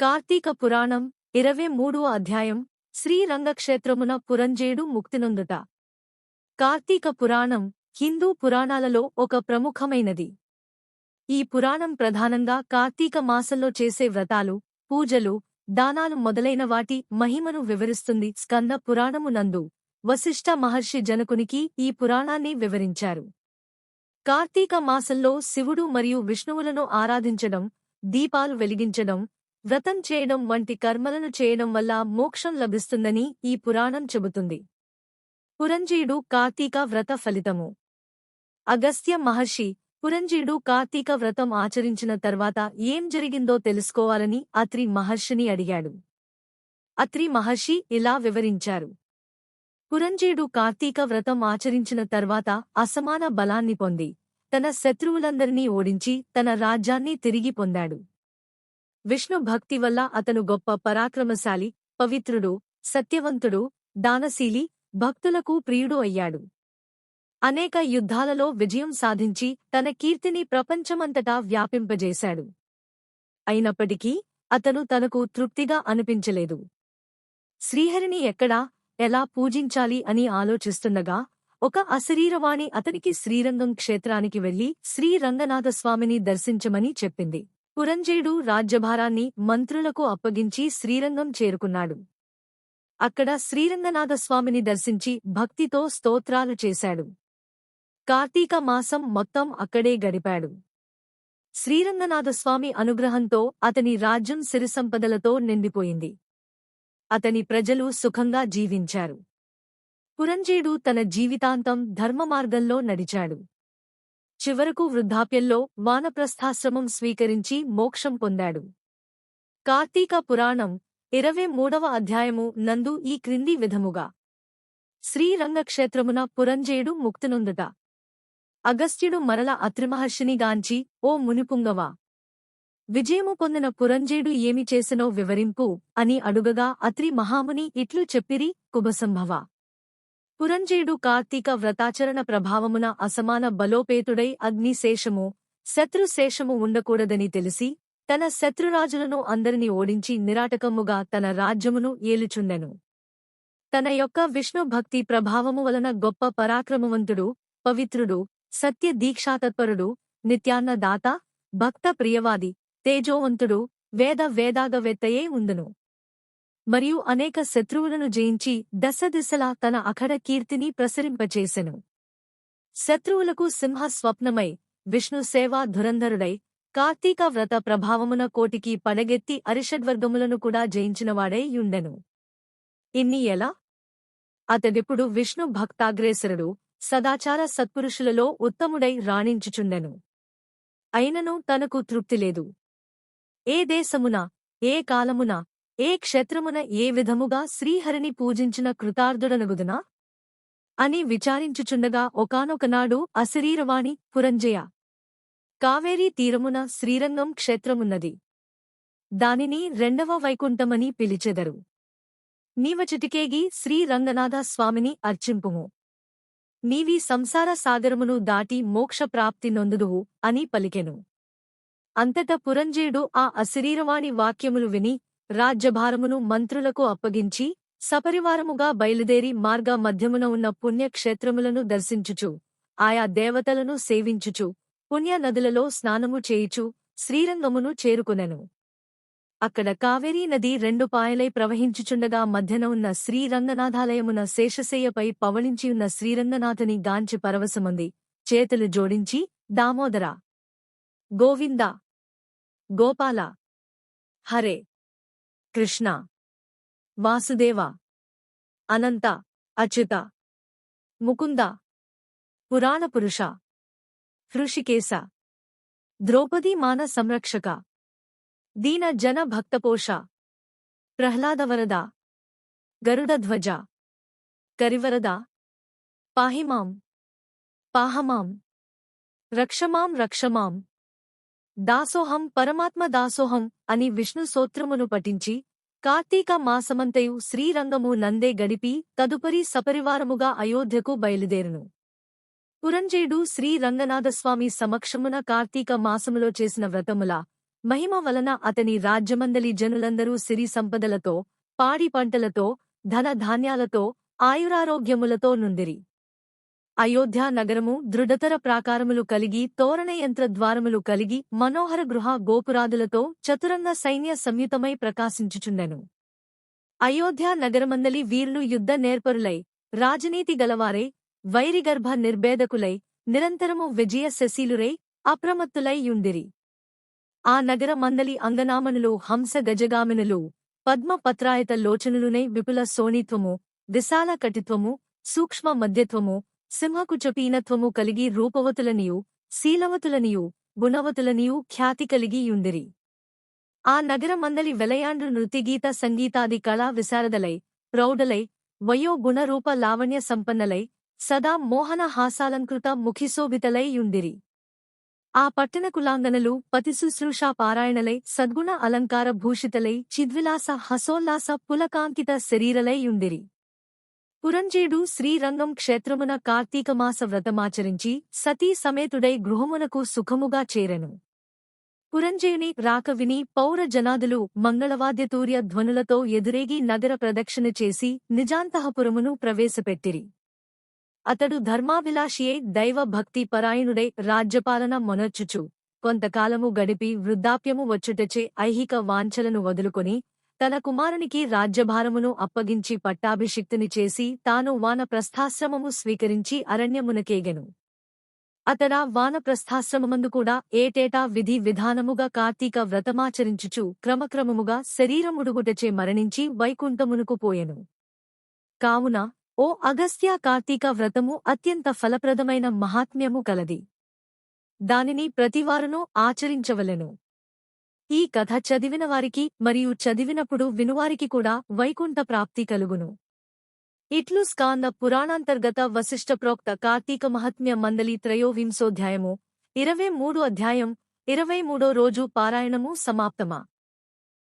కార్తీక పురాణం ఇరవై మూడో అధ్యాయం శ్రీరంగక్షేత్రమున పురంజేడు ముక్తినొందుట. కార్తీక పురాణం హిందూ పురాణాలలో ఒక ప్రముఖమైనది. ఈ పురాణం ప్రధానంగా కార్తీక మాసంలో చేసే వ్రతాలు పూజలు దానాలు మొదలైన వాటి మహిమను వివరిస్తుంది స్కంద పురాణము నందు. వశిష్ఠ మహర్షి జనకునికి ఈ పురాణాన్ని వివరించారు. కార్తీక మాసంలో శివుడు మరియు విష్ణువులను ఆరాధించడం దీపాలు వెలిగించడం వ్రతం చేయడం వంటి కర్మలను చేయడం వల్ల మోక్షం లభిస్తుందని ఈ పురాణం చెబుతుంది. పురంజీయుడు కార్తీక వ్రత ఫలితము. అగస్త్య మహర్షి పురంజీయుడు కార్తీక వ్రతం ఆచరించిన తర్వాత ఏం జరిగిందో తెలుసుకోవాలని అత్రి మహర్షిని అడిగాడు. అత్రి మహర్షి ఇలా వివరించారు. పురంజీయుడు కార్తీక వ్రతం ఆచరించిన తర్వాత అసమాన బలాన్ని పొంది తన శత్రువులందరినీ ఓడించి తన రాజ్యాన్ని తిరిగి పొందాడు. విష్ణు భక్తి వల్ల అతను గొప్ప పరాక్రమశాలి పవిత్రుడు సత్యవంతుడు దానశీలి భక్తులకు ప్రియుడు అయ్యాడు. అనేక యుద్ధాలలో విజయం సాధించి తన కీర్తిని ప్రపంచమంతటా వ్యాపింపజేశాడు. అయినప్పటికీ అతను తనకు తృప్తిగా అనిపించలేదు. శ్రీహరిని ఎక్కడా ఎలా పూజించాలి అని ఆలోచిస్తుండగా ఒక అశరీరవాణి అతనికి శ్రీరంగం క్షేత్రానికి వెళ్ళి శ్రీరంగనాథస్వామిని దర్శించమని చెప్పింది. పురంజేయుడు రాజ్యభారాన్ని మంత్రులకు అప్పగించి శ్రీరంగం చేరుకున్నాడు. అక్కడ శ్రీరంగనాథస్వామిని దర్శించి భక్తితో స్తోత్రాలు చేశాడు. కార్తీక మాసం మొత్తం అక్కడే గడిపాడు. శ్రీరంగనాథస్వామి అనుగ్రహంతో అతని రాజ్యం సిరిసంపదలతో నిండిపోయింది. అతని ప్రజలు సుఖంగా జీవించారు. పురంజేయుడు తన జీవితాంతం ధర్మమార్గంలో నడిచాడు. చివరకు వృద్ధాప్యంలో వానప్రస్థాశ్రమం స్వీకరించి మోక్షం పొందాడు. కార్తీక పురాణం ఇరవై మూడవ అధ్యాయము నందు ఈ క్రింది విధముగా. శ్రీరంగక్షేత్రమున పురంజేయుడు ముక్తినుందుట. అగస్త్యుడు మరల అత్రిమహర్షిని గాంచి ఓ మునిపుంగవా! విజయము పొందిన పురంజేయుడు ఏమి చేసినో వివరింపు అని అడుగగా అత్రి మహాముని ఇట్లు చెప్పిరి కుభసంభవ! పురంజేయుడు కార్తీక వ్రతాచరణ ప్రభావమున అసమాన బలోపేతుడై అగ్నిశేషము శత్రుశేషము ఉండకూడదని తెలిసి తన శత్రురాజులను అందరినీ ఓడించి నిరాటకముగా తన రాజ్యమును ఏలుచుండెను. తన యొక్క విష్ణు భక్తి ప్రభావము వలన గొప్ప పరాక్రమవంతుడు పవిత్రుడు సత్య దీక్షాతత్పరుడు నిత్యాన్నదాత భక్త ప్రియవాది తేజోవంతుడు వేద వేదాగవేత్తయే ఉందును. మరియు అనేక శత్రువులను జయించి దశదిశలా తన అఖడ కీర్తిని ప్రసరింపచేసెను శత్రువులకు సింహ స్వప్నమై విష్ణు సేవా ధురంధరుడై కార్తీక వ్రత ప్రభావమున కోటికి పడగెత్తి అరిషడ్వర్గములను కూడా జయించినవాడై యుండెను. ఇన్ని ఎలా? అతడిప్పుడు విష్ణు భక్తాగ్రేసరుడు సదాచార సత్పురుషులలో ఉత్తముడై రాణించుచుండెను. అయినను తనకు తృప్తిలేదు ఏ దేశమున ఏ కాలమున ఏ క్షేత్రమున ఏ విధముగా శ్రీహరిని పూజించిన కృతార్థుడనగుదునా? అని విచారించుచుండగా ఒకనొకనాడు అశరీరవాణి పురంజయ. కావేరీ తీరమున శ్రీరంగం క్షేత్రమున్నది. దానిని రెండవ వైకుంఠమని పిలిచెదరు. నీవచిటికేగి శ్రీరంగనాథ స్వామిని అర్చింపుము. నీవి సంసార సాగరమును దాటి మోక్షప్రాప్తి నొందుదువు అని పలికెను. అంతట పురంజేయుడు ఆ అశరీరవాణి వాక్యములు విని రాజ్యభారమును మంత్రులకు అప్పగించి సపరివారముగా బయలుదేరి మార్గ మధ్యమున ఉన్న పుణ్యక్షేత్రములను దర్శించుచు ఆయా దేవతలను సేవించుచు పుణ్య నదులలో స్నానము చేయుచు శ్రీరంగమును చేరుకునెను. అక్కడ కావేరీ నది రెండు పాయలై ప్రవహించుచుండగా మధ్యన ఉన్న శ్రీరంగనాథాలయమున శేషశయ్యపై పవళించియున్న శ్రీరంగనాథుని గాంచి పరవశముంది చేతులు జోడించి దామోదర! గోవింద! గోపాల! హరే! कृष्णा, वासुदेवा, अनंता, अच्युता, मुकुंदा पुराण पुरुष ऋषिकेश, द्रौपदी मान संरक्षक दीन जन भक्तपोष प्रहलादवरदा, गरुडध्वज, करिवरदा पाहिमाम पाहमाम रक्षमाम रक्षमाम దాసోహం పరమాత్మ దాసోహం అని విష్ణు సూత్రమును పఠించి కార్తీక మాసమంతయు శ్రీరంగము నందే గడిపి తదుపరి సపరివారముగా అయోధ్యకు బయలుదేరును. పురంజేయుడు శ్రీరంగనాథస్వామి సమక్షమున కార్తీక మాసములో చేసిన వ్రతముల మహిమ వలన అతని రాజ్యమందలి జనులందరూ సిరి సంపదలతో పాడి పంటలతో ధన ధాన్యాలతో ఆయురారోగ్యములతో నుండిరి. అయోధ్య నగరము దృఢతర ప్రాకారములు కలిగి తోరణయంత్ర ద్వారములు కలిగి మనోహర గృహ గోపురాదులతో చతురంగ సైన్య సంయుతమై ప్రకాశించుచుండెను. అయోధ్య నగరమందలి వీరులు యుద్ధ నేర్పరులై రాజనీతి గలవారై వైరిగర్భ నిర్భేదకులై నిరంతరము విజయ శశీలురై అప్రమత్తులై యుండిరి. ఆ నగర మందలి అంగనామనులు హంస గజగామినులు పద్మ పత్రాయత విపుల సోనిత్వము విశాల కటిత్వము సూక్ష్మ మధ్యత్వము సింహకుచపీనత్వము కలిగి రూపవతులనియు శీలవతులనియు గుణవతులనియు ఖ్యాతి కలిగి యుందిరి ఆ నగరమందలి వెలయాండ్రు నృతిగీత సంగీతాది కళా విశారదలై ప్రౌఢలై వయో గుణరూప లావణ్య సంపన్నలై సదా మోహన హాసాలంకృత ముఖిశోభితలై యుండిరి. ఆ పట్టణ కులాంగనలు పతిశుశ్రూషా పారాయణలై సద్గుణ అలంకార భూషితలై చిద్విలాస హసోల్లాస పులకాంకిత శరీరలై యుండిరి. పురంజేడు శ్రీరంగం క్షేత్రమున కార్తీకమాస వ్రతమాచరించి సతీ సమేతుడై గృహమునకు సుఖముగా చేరెను. పురంజేయుని రాక విని పౌర జనాదులు మంగళవాద్యతూర్య ధ్వనులతో ఎదురేగి నగర ప్రదక్షిణ చేసి నిజాంతఃపురమును ప్రవేశపెట్టిరి. అతడు ధర్మాభిలాషియే దైవ భక్తి పరాయణుడై రాజ్యపాలన మొనర్చుచు. కొంతకాలము గడిపి వృద్ధాప్యము వచ్చుటచే ఐహిక వాంఛలను వదులుకొని తన కుమారునికి రాజ్యభారమును అప్పగించి పట్టాభిషిక్తుని చేసి తాను వానప్రస్థాశ్రమము స్వీకరించి అరణ్యమునకేగెను. అతడా వానప్రస్థాశ్రమమందు కూడా ఏటేటా విధి విధానముగా కార్తీక వ్రతమాచరించుచు క్రమక్రమముగా శరీరముడుగుటచే మరణించి వైకుంఠమునకు పోయెను. కావున ఓ అగస్త్య కార్తీక వ్రతము అత్యంత ఫలప్రదమైన మహాత్మ్యము కలది. దానిని ప్రతివారునూ ఆచరించవలెను. ఈ కథ చదివిన వారికి మరియు చదివినప్పుడు వినువారికి కూడా వైకుంఠ ప్రాప్తి కలుగును. ఇట్లు స్కాంద పురాణాంతర్గత వశిష్ఠ ప్రోక్త కార్తీక మహాత్మ్య మందలి త్రయోవింశోధ్యాయము ఇరవై మూడు అధ్యాయం ఇరవై మూడో రోజు పారాయణము సమాప్తమా?